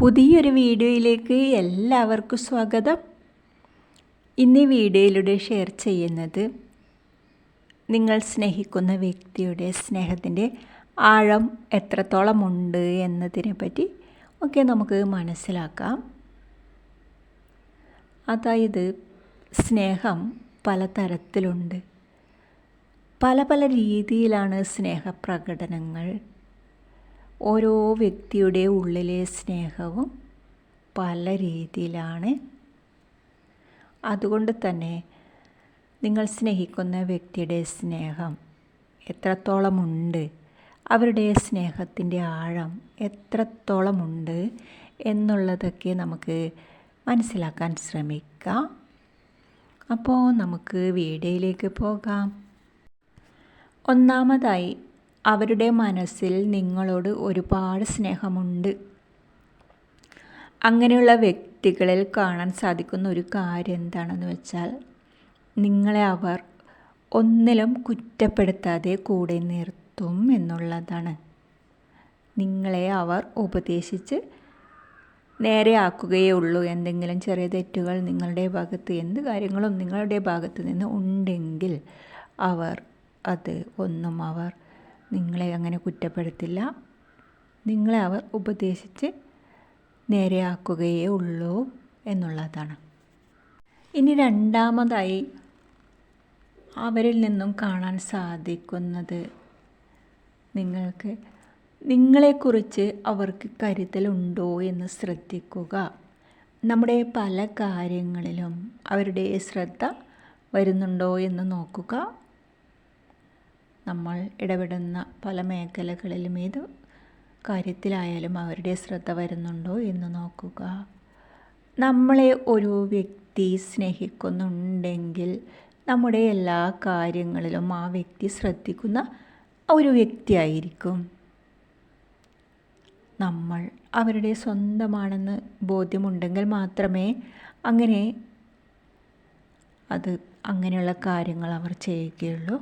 പുതിയൊരു വീഡിയോയിലേക്ക് എല്ലാവർക്കും സ്വാഗതം. ഇന്ന് വീഡിയോയിലൂടെ ഷെയർ ചെയ്യുന്നത് നിങ്ങൾ സ്നേഹിക്കുന്ന വ്യക്തിയുടെ സ്നേഹത്തിന്റെ ആഴം എത്രത്തോളമുണ്ട് എന്നതിനെ പറ്റി ഒക്കെ നമുക്ക് മനസ്സിലാക്കാം. അതായത് സ്നേഹം പലതരത്തിലുണ്ട്. പല പല രീതിയിലാണ് സ്നേഹപ്രകടനങ്ങൾ ഓരോ വ്യക്തിയുടെ ഉള്ളിലെ സ്നേഹവും പല രീതിയിലാണ്. അതുകൊണ്ട് തന്നെ നിങ്ങൾ സ്നേഹിക്കുന്ന വ്യക്തിയുടെ സ്നേഹം എത്രത്തോളമുണ്ട് അവരുടെ സ്നേഹത്തിന്റെ ആഴം എത്രത്തോളമുണ്ട് എന്നുള്ളതൊക്കെ നമുക്ക് മനസ്സിലാക്കാൻ ശ്രമിക്കാം. അപ്പോൾ നമുക്ക് വീഡിയോയിലേക്ക് പോകാം. ഒന്നാമതായി അവരുടെ മനസ്സിൽ നിങ്ങളോട് ഒരുപാട് സ്നേഹമുണ്ട്. അങ്ങനെയുള്ള വ്യക്തികളിൽ കാണാൻ സാധിക്കുന്ന ഒരു കാര്യം എന്താണെന്ന് വെച്ചാൽ നിങ്ങളെ അവർ ഒന്നിലും കുറ്റപ്പെടുത്താതെ കൂടെ നിർത്തും എന്നുള്ളതാണ്. നിങ്ങളെ അവർ ഉപദേശിച്ച് നേരെയാക്കുകയേ ഉള്ളൂ എന്തെങ്കിലും ചെറിയ തെറ്റുകൾ നിങ്ങളുടെ ഭാഗത്ത് എന്ത് കാര്യങ്ങളും നിങ്ങളുടെ ഭാഗത്ത് നിന്ന് ഉണ്ടെങ്കിൽ അവർ അത് ഒന്നും അവർ നിങ്ങളെ അങ്ങനെ കുറ്റപ്പെടുത്തില്ല. നിങ്ങളെ അവർ ഉപദേശിച്ച് നേരെയാക്കുകയേ ഉള്ളൂ എന്നുള്ളതാണ്. ഇനി രണ്ടാമതായി അവരിൽ നിന്നും കാണാൻ സാധിക്കുന്നത് നിങ്ങൾക്ക് നിങ്ങളെക്കുറിച്ച് അവർക്ക് കരുതലുണ്ടോ എന്ന് ശ്രദ്ധിക്കുക. നമ്മുടെ പല കാര്യങ്ങളിലും അവരുടെ ശ്രദ്ധ വരുന്നുണ്ടോ എന്ന് നോക്കുക. നമ്മൾ ഇടപെടുന്ന പല മേഖലകളിലും ഏത് കാര്യത്തിലായാലും അവരുടെ ശ്രദ്ധ വരുന്നുണ്ടോ എന്ന് നോക്കുക. നമ്മളെ ഒരു വ്യക്തി സ്നേഹിക്കുന്നുണ്ടെങ്കിൽ നമ്മുടെ എല്ലാ കാര്യങ്ങളിലും ആ വ്യക്തി ശ്രദ്ധിക്കുന്ന ഒരു വ്യക്തിയായിരിക്കും. നമ്മൾ അവരുടെ സ്വന്തമാണെന്ന് ബോധ്യമുണ്ടെങ്കിൽ മാത്രമേ അങ്ങനെ അത് അങ്ങനെയുള്ള കാര്യങ്ങൾ അവർ ചെയ്യുകയുള്ളൂ.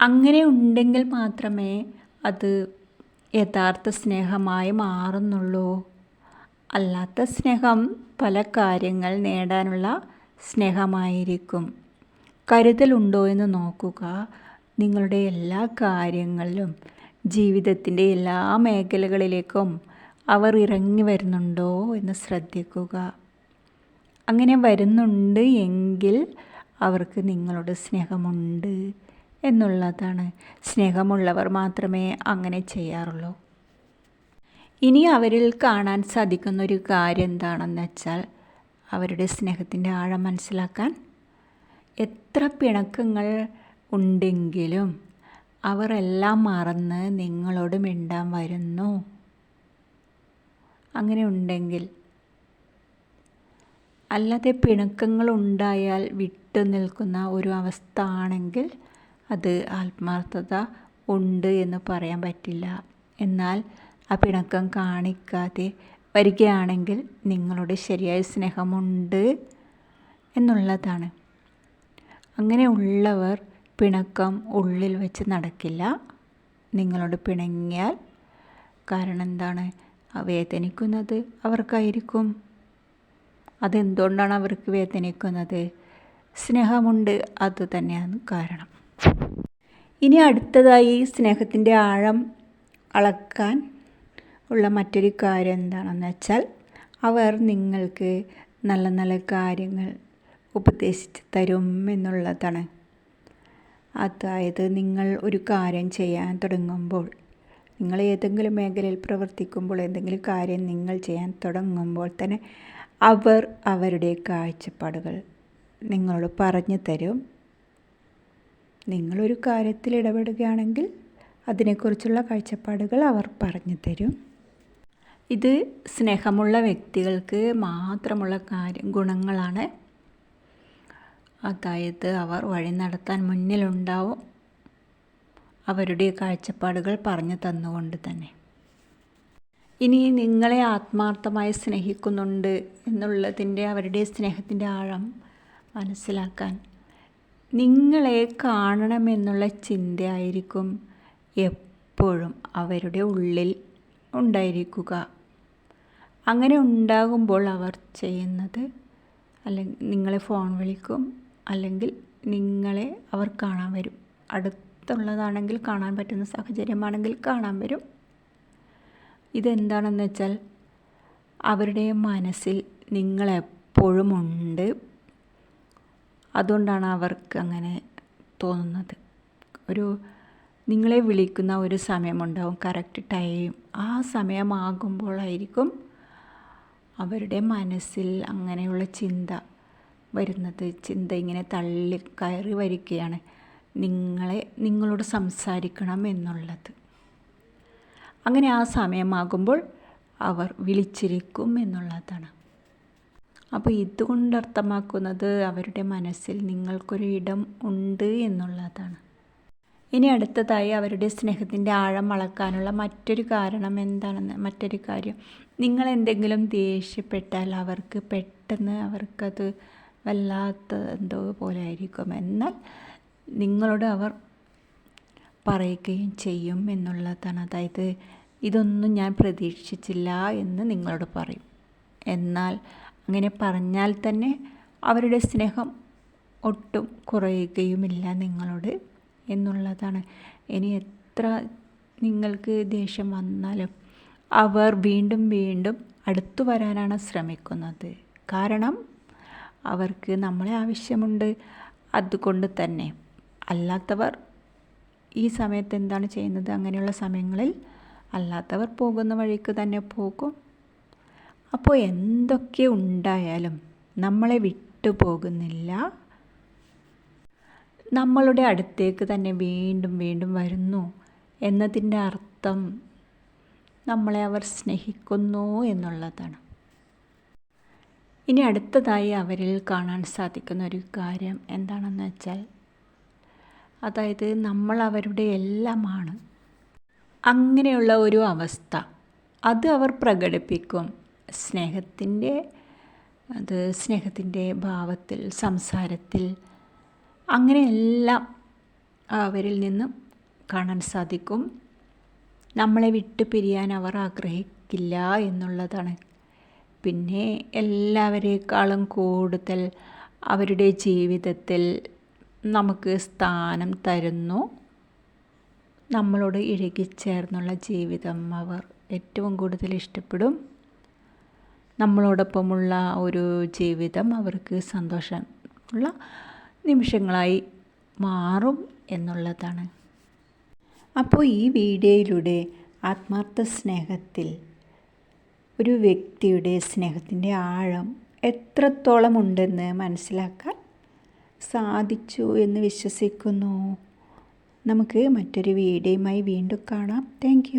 അങ്ങനെ ഉണ്ടെങ്കിൽ മാത്രമേ അത് യഥാർത്ഥ സ്നേഹമായി മാറുന്നുള്ളൂ. അല്ലാത്ത സ്നേഹം പല കാര്യങ്ങൾ നേടാനുള്ള സ്നേഹമായിരിക്കും. കരുതലുണ്ടോ എന്ന് നോക്കുക. നിങ്ങളുടെ എല്ലാ കാര്യങ്ങളിലും ജീവിതത്തിന്റെ എല്ലാ മേഖലകളിലേക്കും അവർ ഇറങ്ങി വരുന്നുണ്ടോ എന്ന് ശ്രദ്ധിക്കുക. അങ്ങനെ വരുന്നുണ്ട് എങ്കിൽ അവർക്ക് നിങ്ങളുടെ സ്നേഹമുണ്ട്. എന്നുള്ളതാണ്. സ്നേഹമുള്ളവർ മാത്രമേ അങ്ങനെ ചെയ്യാറുള്ളൂ. ഇനി അവരിൽ കാണാൻ സാധിക്കുന്ന ഒരു കാര്യം എന്താണെന്ന് വെച്ചാൽ അവരുടെ സ്നേഹത്തിന്റെ ആഴം മനസ്സിലാക്കാൻ എത്ര പിണക്കങ്ങൾ ഉണ്ടെങ്കിലും അവരെല്ലാം മറന്ന് നിങ്ങളോട് മിണ്ടാൻ വരുന്നു. അങ്ങനെ ഉണ്ടെങ്കിൽ അല്ലാതെ പിണക്കങ്ങൾ ഉണ്ടായാൽ വിട്ടു നിൽക്കുന്ന ഒരു അവസ്ഥ ആണെങ്കിൽ അത് ആത്മാർത്ഥത ഉണ്ട് എന്ന് പറയാൻ പറ്റില്ല. എന്നാൽ ആ പിണക്കം കാണിക്കാതെ വരികയാണെങ്കിൽ നിങ്ങളുടെ ശരിയായ സ്നേഹമുണ്ട് എന്നുള്ളതാണ്. അങ്ങനെ ഉള്ളവർ പിണക്കം ഉള്ളിൽ വെച്ച് നടക്കില്ല. നിങ്ങളോട് പിണങ്ങിയാൽ കാരണം എന്താണ്? വേദനിക്കുന്നത് അവർക്കായിരിക്കും. അതെന്തുകൊണ്ടാണ് അവർക്ക് വേദനിക്കുന്നത്? സ്നേഹമുണ്ട് അത് തന്നെയാണ് കാരണം. ഇനി അടുത്തതായി സ്നേഹത്തിന്റെ ആഴം അളക്കാൻ ഉള്ള മറ്റൊരു കാര്യം എന്താണെന്ന് വെച്ചാൽ അവർ നിങ്ങൾക്ക് നല്ല നല്ല കാര്യങ്ങൾ ഉപദേശിച്ച് തരും എന്നുള്ളതാണ്. അതായത് നിങ്ങൾ ഒരു കാര്യം ചെയ്യാൻ തുടങ്ങുമ്പോൾ നിങ്ങൾ ഏതെങ്കിലും മേഖലയിൽ പ്രവർത്തിക്കുമ്പോൾ എന്തെങ്കിലും കാര്യം നിങ്ങൾ ചെയ്യാൻ തുടങ്ങുമ്പോൾ തന്നെ അവർ അവരുടെ കാഴ്ചപ്പാടുകൾ നിങ്ങളോട് പറഞ്ഞു തരും. നിങ്ങളൊരു കാര്യത്തിൽ ഇടപെടുകയാണെങ്കിൽ അതിനെക്കുറിച്ചുള്ള കാഴ്ചപ്പാടുകൾ അവർ പറഞ്ഞു തരും. ഇത് സ്നേഹമുള്ള വ്യക്തികൾക്ക് മാത്രമുള്ള കാര്യം ഗുണങ്ങളാണ്. അതായത് അവർ വഴി നടത്താൻ മുന്നിലുണ്ടാവും. അവരുടെ കാഴ്ചപ്പാടുകൾ പറഞ്ഞു തന്നുകൊണ്ട് തന്നെ. ഇനി നിങ്ങളെ ആത്മാർത്ഥമായി സ്നേഹിക്കുന്നുണ്ട് എന്നുള്ളതിന്റെ അവരുടെ സ്നേഹത്തിന്റെ ആഴം മനസ്സിലാക്കാൻ നിങ്ങളെ കാണണമെന്നുള്ള ചിന്തയായിരിക്കും എപ്പോഴും അവരുടെ ഉള്ളിൽ ഉണ്ടായിരിക്കുക. അങ്ങനെ ഉണ്ടാകുമ്പോൾ അവർ ചെയ്യുന്നത് അല്ലെങ്കിൽ നിങ്ങളെ ഫോൺ വിളിക്കും അല്ലെങ്കിൽ നിങ്ങളെ അവർ കാണാൻ വരും. അടുത്തുള്ളതാണെങ്കിൽ കാണാൻ പറ്റുന്ന സാഹചര്യമാണെങ്കിൽ കാണാൻ വരും. ഇതെന്താണെന്ന് വെച്ചാൽ അവരുടെ മനസ്സിൽ നിങ്ങളെപ്പോഴും ഉണ്ട്. അതുകൊണ്ടാണ് അവർക്ക് അങ്ങനെ തോന്നുന്നത്. ഒരു നിങ്ങളെ വിളിക്കുന്ന ഒരു സമയമുണ്ടാവും കറക്റ്റ് ടൈം ആ സമയമാകുമ്പോഴായിരിക്കും അവരുടെ മനസ്സിൽ അങ്ങനെയുള്ള ചിന്ത വരുന്നത്. ചിന്ത ഇങ്ങനെ തള്ളി കയറി വരികയാണ്. നിങ്ങളെ നിങ്ങളോട് സംസാരിക്കണം എന്നുള്ളത്. അങ്ങനെ ആ സമയമാകുമ്പോൾ അവർ വിളിച്ചിരിക്കും എന്നുള്ളതാണ്. അപ്പോൾ ഇതുകൊണ്ട് അർത്ഥമാക്കുന്നത് അവരുടെ മനസ്സിൽ നിങ്ങൾക്കൊരു ഇടം ഉണ്ട് എന്നുള്ളതാണ്. ഇനി അടുത്തതായി അവരുടെ സ്നേഹത്തിന്റെ ആഴം അളക്കാനുള്ള മറ്റൊരു കാരണം എന്താണെന്ന് മറ്റൊരു കാര്യം. നിങ്ങൾ എന്തെങ്കിലും ദേഷ്യപ്പെട്ടാൽ അവർക്ക് പെട്ടെന്ന് അവർക്കത് വല്ലാത്ത എന്തോ പോലെ ആയിരിക്കും. എന്നാൽ നിങ്ങളോട് അവർ പറയുകയും ചെയ്യും എന്നുള്ളതാണ്. അതായത് ഇതൊന്നും ഞാൻ പ്രതീക്ഷിച്ചില്ല എന്ന് നിങ്ങളോട് പറയും. എന്നാൽ അങ്ങനെ പറഞ്ഞാൽ തന്നെ അവരുടെ സ്നേഹം ഒട്ടും കുറയുകയുമില്ല നിങ്ങളോട് എന്നുള്ളതാണ്. ഇനി എത്ര നിങ്ങൾക്ക് ദേഷ്യം വന്നാലും അവർ വീണ്ടും വീണ്ടും അടുത്തു വരാനാണ് ശ്രമിക്കുന്നത്. കാരണം അവർക്ക് നമ്മളെ ആവശ്യമുണ്ട്. അതുകൊണ്ട് തന്നെ അല്ലാത്തവർ ഈ സമയത്ത് എന്താണ് ചെയ്യുന്നത്? അങ്ങനെയുള്ള സമയങ്ങളിൽ അല്ലാത്തവർ പോകുന്ന വഴിക്ക് തന്നെ പോകും. അപ്പോൾ എന്തൊക്കെ ഉണ്ടായാലും നമ്മളെ വിട്ടുപോകുന്നില്ല നമ്മളുടെ അടുത്തേക്ക് തന്നെ വീണ്ടും വീണ്ടും വരുന്നു എന്നതിന്റെ അർത്ഥം നമ്മളെ അവർ സ്നേഹിക്കുന്നു എന്നുള്ളതാണ്. ഇനി അടുത്തതായി അവരിൽ കാണാൻ സാധിക്കുന്ന ഒരു കാര്യം എന്താണെന്ന് വെച്ചാൽ അതായത് നമ്മൾ അവരുടെ എല്ലാമാണ്. അങ്ങനെയുള്ള ഒരു അവസ്ഥ അത് അവർ പ്രകടിപ്പിക്കും. സ്നേഹത്തിന്റെ അത് സ്നേഹത്തിന്റെ ഭാവത്തിൽ സംസാരത്തിൽ അങ്ങനെയെല്ലാം അവരിൽ നിന്നും കാണാൻ സാധിക്കും. നമ്മളെ വിട്ടു പിരിയാൻ അവർ ആഗ്രഹിക്കില്ല എന്നുള്ളതാണ്. പിന്നെ എല്ലാവരേക്കാളും കൂടുതൽ അവരുടെ ജീവിതത്തിൽ നമുക്ക് സ്ഥാനം തരുന്നു. നമ്മളോട് ഇഴുകിച്ചേർന്നുള്ള ജീവിതം അവർ ഏറ്റവും കൂടുതൽ ഇഷ്ടപ്പെടും. നമ്മളോടൊപ്പമുള്ള ഒരു ജീവിതം അവർക്ക് സന്തോഷമുള്ള നിമിഷങ്ങളായി മാറും എന്നുള്ളതാണ്. അപ്പോൾ ഈ വീഡിയോയിലൂടെ ആത്മാർത്ഥ സ്നേഹത്തിൽ ഒരു വ്യക്തിയുടെ സ്നേഹത്തിന്റെ ആഴം എത്രത്തോളം ഉണ്ടെന്ന് മനസ്സിലാക്കാൻ സാധിച്ചു എന്ന് വിശ്വസിക്കുന്നു. നമുക്ക് മറ്റൊരു വീഡിയോയുമായി വീണ്ടും കാണാം. താങ്ക്